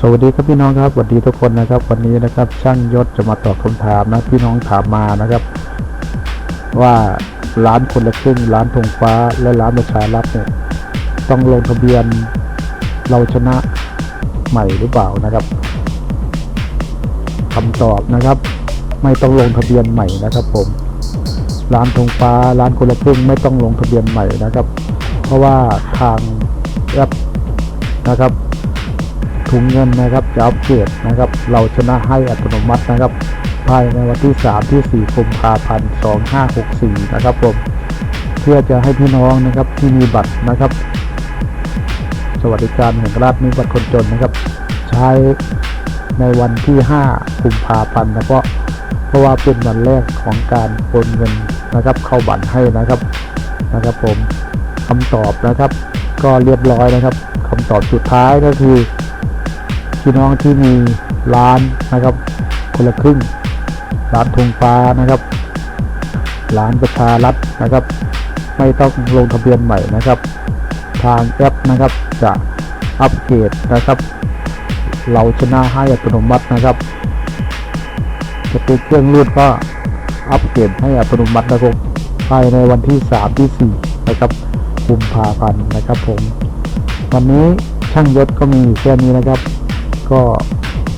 สวัสดีครับพี่น้องครับสวัสดีทุกคนนะครับ วันนี้นะครับช่างยศจะมาตอบคำถามนะพี่น้องถามมานะครับ ว่าร้านคนละครึ่งร้านธงฟ้าและร้านประชารัฐเนี่ยต้องลงทะเบียนเราชนะใหม่หรือเปล่านะครับคำตอบนะครับ ไม่ต้องลงทะเบียนใหม่นะครับ ผม ร้านธงฟ้าร้านคนละครึ่งไม่ต้องลงทะเบียนใหม่นะครับ เพราะว่าทางแอปนะครับ ถุงเงินนะครับจะอัปเกรดนะครับ เราชนะให้อัตโนมัตินะครับ ภายในวันที่ 3 ที่ 4 กุมภาพันธ์2564 นะครับผมเพื่อจะให้พี่น้องนะครับที่มีบัตรนะครับ สวัสดิการแห่งรัฐมีบัตรคนจนนะครับ ใช้ในวันที่ 5 กุมภาพันธ์นะเพราะเพราะว่าเป็นวันแรกของการโอนเงินนะครับ เข้าบัตรให้นะครับนะครับ ผมคำตอบนะครับ ก็เรียบร้อยนะครับคำตอบสุดท้ายก็คือ พี่น้องที่มีร้านนะครับ คนละครึ่ง ร้านธงฟ้านะครับ ร้านประชารัฐนะครับ ไม่ต้องลงทะเบียนใหม่นะครับ ทางแอปนะครับจะอัปเกรดนะครับ เราชนะให้อัตโนมัตินะครับจะเป็นเครื่องรูดก็อัปเกรดให้อัตโนมัตินะครับภายในวันที่3ที่4นะครับกุมภาพันธ์นะครับผม วันนี้ช่างยศก็มีอยู่แค่นี้นะครับ ก็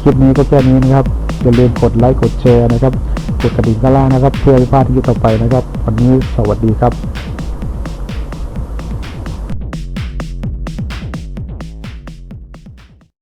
คลิปนี้ก็แค่นี้นะครับอย่าลืมกดไลค์กดแชร์นะครับกดกระดิ่งข้างล่างนะครับ เพื่อไม่พลาดที่จะต่อไปนะครับ วันนี้สวัสดีครับ